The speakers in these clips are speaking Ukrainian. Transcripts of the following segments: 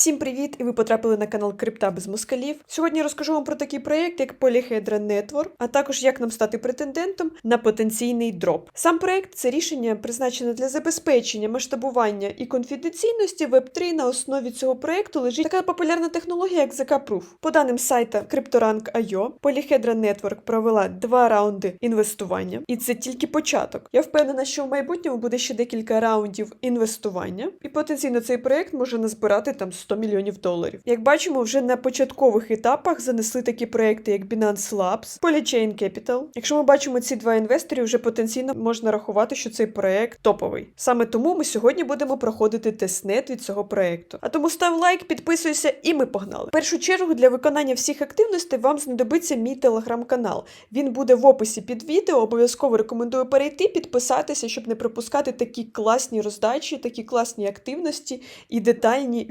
Всім привіт! І ви потрапили на канал Крипта без москалів. Сьогодні розкажу вам про такий проєкт, як Polyhedra Network, а також як нам стати претендентом на потенційний дроп. Сам проєкт це рішення призначене для забезпечення масштабування і конфіденційності Web3 на основі цього проєкту лежить така популярна технологія, як ZK Proof. По даним сайта CryptoRank.io, Polyhedra Network провела два раунди інвестування, і це тільки початок. Я впевнена, що в майбутньому буде ще декілька раундів інвестування, і потенційно цей проєкт може назбирати там 100 мільйонів доларів. Як бачимо, вже на початкових етапах занесли такі проекти, як Binance Labs, Polychain Capital. Якщо ми бачимо ці два інвесторі, вже потенційно можна рахувати, що цей проект топовий. Саме тому ми сьогодні будемо проходити тестнет від цього проекту. А тому став лайк, підписуйся, і ми погнали. В першу чергу для виконання всіх активностей вам знадобиться мій телеграм-канал. Він буде в описі під відео. Обов'язково рекомендую перейти, підписатися, щоб не пропускати такі класні роздачі, такі класні активності і детальні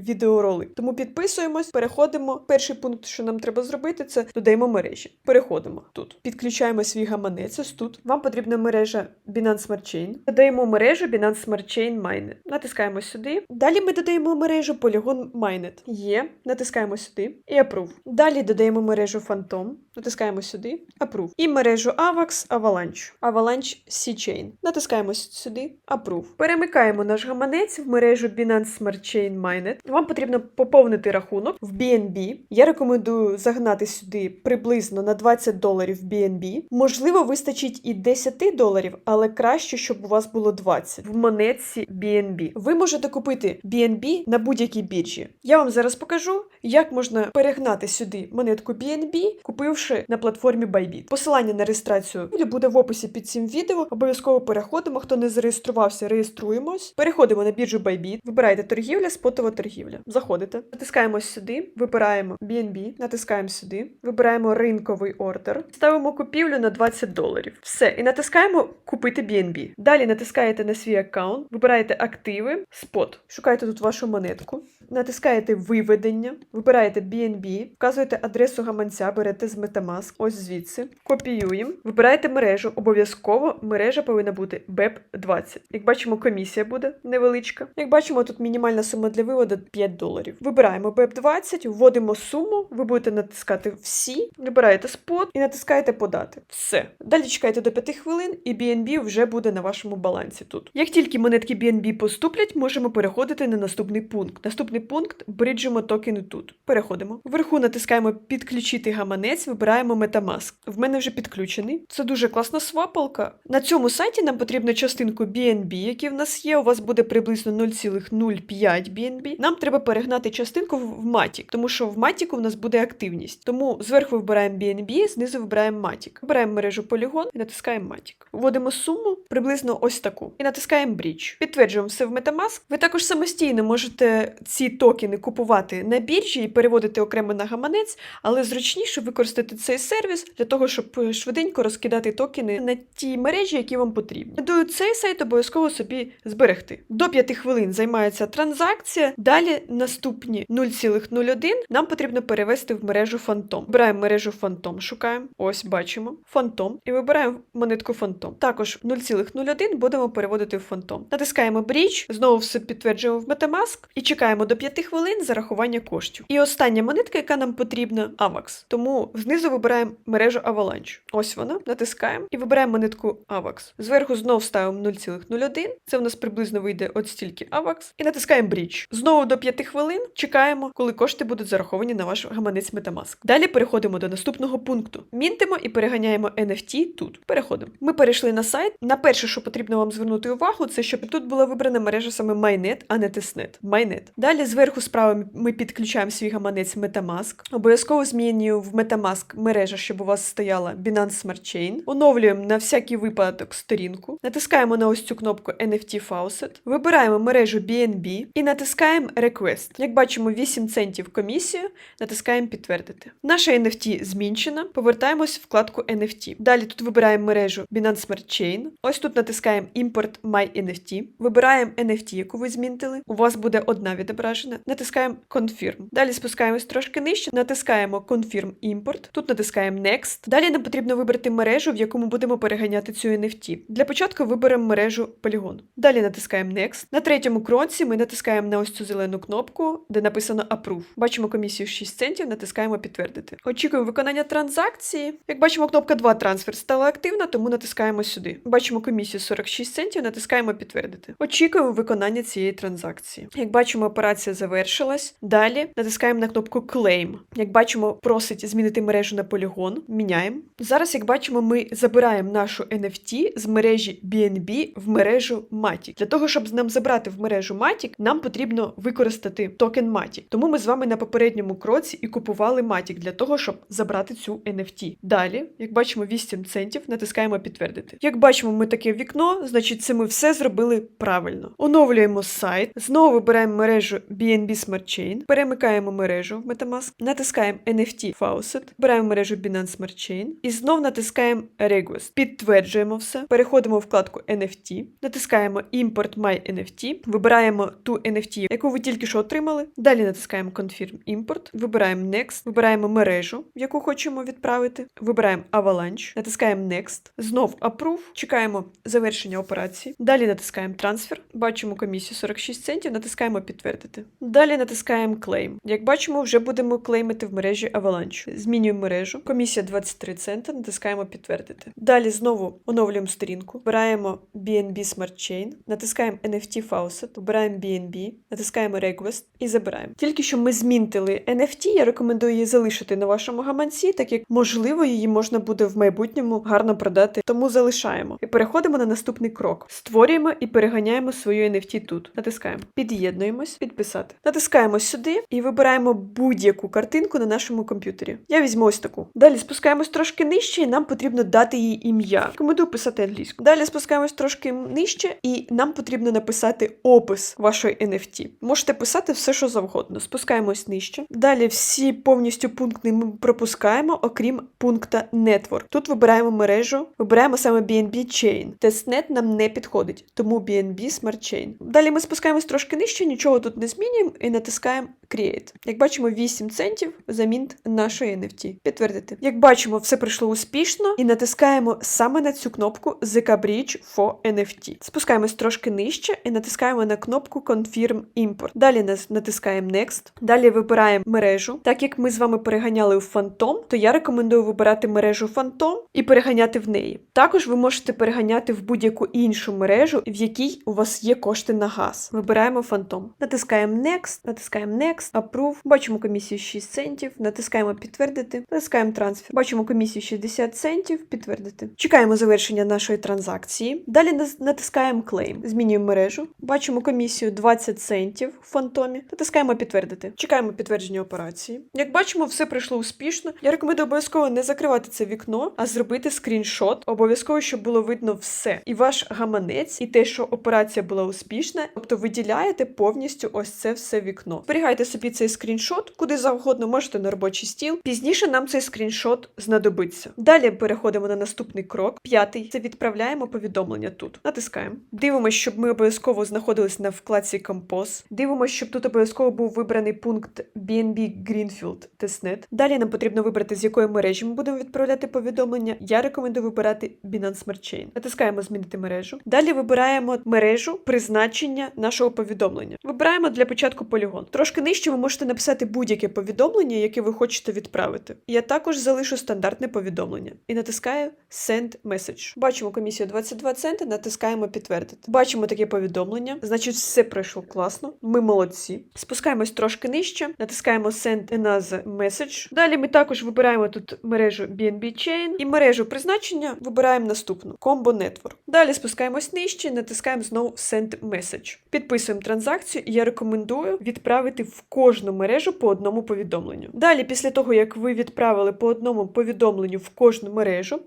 відеоролики. Тому підписуємось, переходимо. Перший пункт, що нам треба зробити, це додаємо мережі. Переходимо тут. Підключаємо свій гаманець. Тут. Вам потрібна мережа Binance Smart Chain. Додаємо мережу Binance Smart Chain Mainnet. Натискаємо сюди. Далі ми додаємо мережу Polygon Mainnet. Є. Натискаємо сюди і Approve. Далі додаємо мережу Phantom. Натискаємо сюди. Approve. І мережу AVAX Avalanche. Avalanche C-Chain. Натискаємо сюди. Approve. Перемикаємо наш гаманець в мережу Binance Smart Chain Mainnet. Вам потрібно поповнити рахунок в BNB. Я рекомендую загнати сюди приблизно на 20 доларів BNB. Можливо, вистачить і 10 доларів, але краще, щоб у вас було 20 в монетці BNB. Ви можете купити BNB на будь-якій біржі. Я вам зараз покажу, як можна перегнати сюди монетку BNB, купивши на платформі Bybit. Посилання на реєстрацію буде в описі під цим відео. Обов'язково переходимо. Хто не зареєструвався, реєструємось. Переходимо на біржу Bybit, вибираєте торгівля, спотова торгівля. Заходите, натискаємо сюди, вибираємо BNB, натискаємо сюди, вибираємо ринковий ордер, ставимо купівлю на 20 доларів. Все, і натискаємо купити BNB. Далі натискаєте на свій аккаунт, вибираєте активи, спот. Шукаєте тут вашу монетку, натискаєте виведення, вибираєте BNB, вказуєте адресу гаманця, берете з Metamask, ось звідси, копіюємо, вибираєте мережу. Обов'язково мережа повинна бути BEP20. Як бачимо, комісія буде невеличка. Як бачимо, тут мінімальна сума для виводу 5 доларів. Вибираємо BEP20, вводимо суму, ви будете натискати всі, вибираєте спот і натискаєте подати. Все. Далі чекаєте до 5 хвилин, і BNB вже буде на вашому балансі тут. Як тільки монетки BNB поступлять, можемо переходити на наступний пункт. Наступний пункт бриджимо токени тут. Переходимо. Вверху натискаємо підключити гаманець, вибираємо Metamask. В мене вже підключений. Це дуже класна свапалка. На цьому сайті нам потрібно частинку BNB, які в нас є. У вас буде приблизно 0,05 BNB. Нам треба перегнати частинку в Matic, тому що в Matic у нас буде активність. Тому зверху вибираємо BNB, знизу вибираємо Matic. Вибираємо мережу Polygon і натискаємо Matic. Вводимо суму приблизно ось таку. І натискаємо Bridge. Підтверджуємо все в Metamask. Ви також самостійно можете ці токени купувати на біржі і переводити окремо на гаманець, але зручніше використати цей сервіс для того, щоб швиденько розкидати токени на ті мережі, які вам потрібні. Думаю, цей сайт обов'язково собі зберегти. До 5 хвилин займається транзакція. Далі наступні 0,01 нам потрібно перевести в мережу Phantom. Вибираємо мережу Phantom, шукаємо. Ось бачимо Phantom і вибираємо монетку Phantom. Також 0,01 будемо переводити в Phantom. Натискаємо Bridge, знову все підтверджуємо в Metamask і чекаємо до 5 хвилин зарахування коштів. І остання монетка, яка нам потрібна, AVAX. Тому знизу вибираємо мережу Avalanche. Ось вона, натискаємо і вибираємо монетку AVAX. Зверху знову ставимо 0,01. Це в нас приблизно вийде от стільки AVAX. І натискаємо Bridge. Знову до 5 хвилин чекаємо, коли кошти будуть зараховані на ваш гаманець Metamask. Далі переходимо до наступного пункту. Мінтимо і переганяємо NFT тут. Переходимо. Ми перейшли на сайт. На перше, що потрібно вам звернути увагу, це щоб тут була вибрана мережа саме Mainnet, а не Testnet. Mainnet. Далі зверху справа ми підключаємо свій гаманець Metamask. Обов'язково змінюю в Metamask мережа, щоб у вас стояла Binance Smart Chain. Оновлюємо на всякий випадок сторінку. Натискаємо на ось цю кнопку NFT Faucet. Вибираємо мережу BNB і натискаємо Request. Як бачимо, 8 центів комісію. Натискаємо підтвердити. Наша NFT змінчена. Повертаємось в вкладку NFT. Далі тут вибираємо мережу Binance Smart Chain. Ось тут натискаємо Import My NFT. Вибираємо NFT, яку ви змінтили. У вас буде одна відображена. Натискаємо Confirm. Далі спускаємось трошки нижче, натискаємо Confirm Import. Тут натискаємо Next. Далі нам потрібно вибрати мережу, в якому будемо переганяти цю NFT. Для початку виберемо мережу Polygon. Далі натискаємо Next. На третьому кроці ми натискаємо на ось цю зелену кнопку кнопку, де написано Approve. Бачимо комісію 6 центів, натискаємо підтвердити. Очікуємо виконання транзакції. Як бачимо, кнопка 2 трансфер стала активна, тому натискаємо сюди. Бачимо комісію 46 центів, натискаємо підтвердити. Очікуємо виконання цієї транзакції. Як бачимо, операція завершилась. Далі натискаємо на кнопку Claim. Як бачимо, просить змінити мережу на полігон. Міняємо. Зараз, як бачимо, ми забираємо нашу NFT з мережі BNB в мережу Matic. Для того, щоб нам забрати в мережу Matic, нам потрібно використати токен Matic. Тому ми з вами на попередньому кроці і купували Matic для того, щоб забрати цю NFT. Далі, як бачимо, 8 центів, натискаємо підтвердити. Як бачимо, ми таке вікно, значить, це ми все зробили правильно. Оновлюємо сайт, знову вибираємо мережу BNB Smart Chain, перемикаємо мережу в MetaMask, натискаємо NFT Faucet, вибираємо мережу Binance Smart Chain і знов натискаємо Request. Підтверджуємо все, переходимо в вкладку NFT, натискаємо Import My NFT, вибираємо ту NFT, яку ви тільки що отримали. Далі натискаємо Confirm Import, вибираємо Next, вибираємо мережу, яку хочемо відправити, вибираємо Avalanche, натискаємо Next, знов Approve, чекаємо завершення операції. Далі натискаємо Transfer, бачимо комісію 46 центів, натискаємо підтвердити. Далі натискаємо Claim. Як бачимо, вже будемо клеймити в мережі Avalanche. Змінюємо мережу. Комісія 23 цента, натискаємо підтвердити. Далі знову оновлюємо сторінку, вибираємо BNB Smart Chain, натискаємо NFT Faucet, вибираємо BNB, натискаємо Request і забираємо. Тільки що ми змінтили NFT, я рекомендую її залишити на вашому гаманці, так як можливо її можна буде в майбутньому гарно продати. Тому залишаємо. І переходимо на наступний крок. Створюємо і переганяємо свою NFT тут. Натискаємо. Під'єднуємось, підписати. Натискаємо сюди і вибираємо будь-яку картинку на нашому комп'ютері. Я візьму ось таку. Далі спускаємось трошки нижче, і нам потрібно дати їй ім'я. Рекомендую писати англійську. Далі спускаємось трошки нижче, і нам потрібно написати опис вашої NFT. Можете писати все, що завгодно. Спускаємось нижче. Далі всі повністю пункти ми пропускаємо, окрім пункта Network. Тут вибираємо мережу, вибираємо саме BNB Chain. Testnet нам не підходить, тому BNB Smart Chain. Далі ми спускаємось трошки нижче, нічого тут не змінюємо і натискаємо Create. Як бачимо, 8 центів замін нашої NFT. Підтвердити. Як бачимо, все пройшло успішно і натискаємо саме на цю кнопку ZK Bridge for NFT. Спускаємось трошки нижче і натискаємо на кнопку Confirm Import. Далі нас натискаємо Next. Далі вибираємо мережу. Так як ми з вами переганяли в Phantom, то я рекомендую вибирати мережу Phantom і переганяти в неї. Також ви можете переганяти в будь-яку іншу мережу, в якій у вас є кошти на газ. Вибираємо Phantom. Натискаємо Next, натискаємо Next, Approve. Бачимо комісію 6 центів, натискаємо підтвердити, натискаємо трансфер. Бачимо комісію 60 центів, підтвердити. Чекаємо завершення нашої транзакції. Далі натискаємо Claim. Змінюємо мережу. Бачимо комісію 20 центів в фантомі. Натискаємо підтвердити. Чекаємо підтвердження операції. Як бачимо, все пройшло успішно. Я рекомендую обов'язково не закривати це вікно, а зробити скріншот. Обов'язково, щоб було видно все. І ваш гаманець, і те, що операція була успішна, тобто виділяєте повністю ось це все вікно. Зберігайте собі цей скріншот, куди завгодно, можете на робочий стіл. Пізніше нам цей скріншот знадобиться. Далі переходимо на наступний крок. П'ятий це відправляємо повідомлення тут. Натискаємо. Дивимося, щоб ми обов'язково знаходились на вкладці Compose. Дивимося, щоб тут обов'язково був вибраний пункт BNB Greenfield Testnet. Далі нам потрібно вибрати, з якої мережі ми будемо відправляти повідомлення. Я рекомендую вибирати Binance Smart Chain. Натискаємо змінити мережу. Далі вибираємо мережу призначення нашого повідомлення. Вибираємо для початку полігон. Трошки нижче ви можете написати будь-яке повідомлення, яке ви хочете відправити. Я також залишу стандартне повідомлення і натискаю Send Message. Бачимо комісію 22 центи, натискаємо підтвердити. Бачимо таке повідомлення, значить, все пройшло класно. Ми молодці. Спускаємось трошки нижче, натискаємо Send Another Message. Далі ми також вибираємо тут мережу BNB Chain і мережу призначення вибираємо наступну Combo Network. Далі спускаємось нижче, натискаємо знову Send Message. Підписуємо транзакцію, і я рекомендую відправити в кожну мережу по одному повідомленню. Далі, після того, як ви відправили по одному повідомленню в кожну мережу,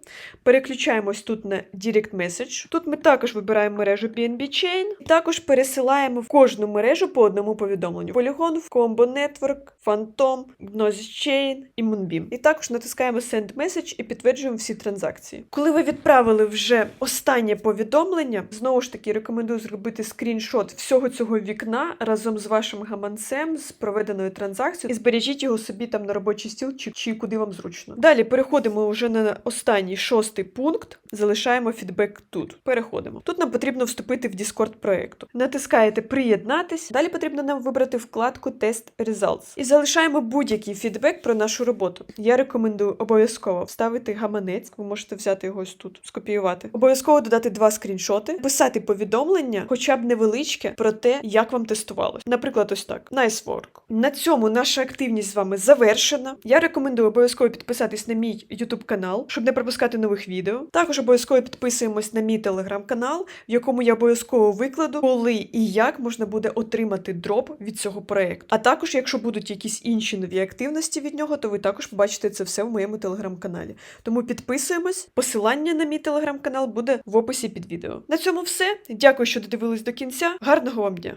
переключаємось тут на Direct Message. Тут ми також вибираємо мережу BNB Chain, і також пересилаємо в кожну мережу по одному повідомленню. Polygon, Combo Network, Phantom, Gnosis Chain і Moonbeam. І також натискаємо Send Message і підтверджуємо всі транзакції. Коли ви відправили вже останнє повідомлення, знову ж таки рекомендую зробити скріншот всього цього вікна разом з вашим гаманцем, з проведеною транзакцією і збережіть його собі там на робочий стіл чи, чи куди вам зручно. Далі переходимо вже на останній шостий пункт. Залишаємо фідбек тут. Переходимо. Тут нам потрібно вступити в Discord проекту. Натискаєте приєднатись. Далі потрібно нам вибрати вкладку Test Results. І залишаємо будь-який фідбек про нашу роботу. Я рекомендую обов'язково вставити гаманець. Ви можете взяти його ось тут, скопіювати. Обов'язково додати два скріншоти, писати повідомлення, хоча б невеличке, про те, як вам тестувалось. Наприклад, ось так: Nice work. На цьому наша активність з вами завершена. Я рекомендую обов'язково підписатись на мій YouTube канал, щоб не пропускати нових відео. Також обов'язково підписуємось на мій телеграм-канал, в якому я обов'язково викладу, коли і як можна буде отримати дроп від цього проєкту. А також, якщо будуть якісь інші нові активності від нього, то ви також побачите це все в моєму телеграм-каналі. Тому підписуємось. Посилання на мій телеграм-канал буде в описі під відео. На цьому все. Дякую, що додивились до кінця. Гарного вам дня!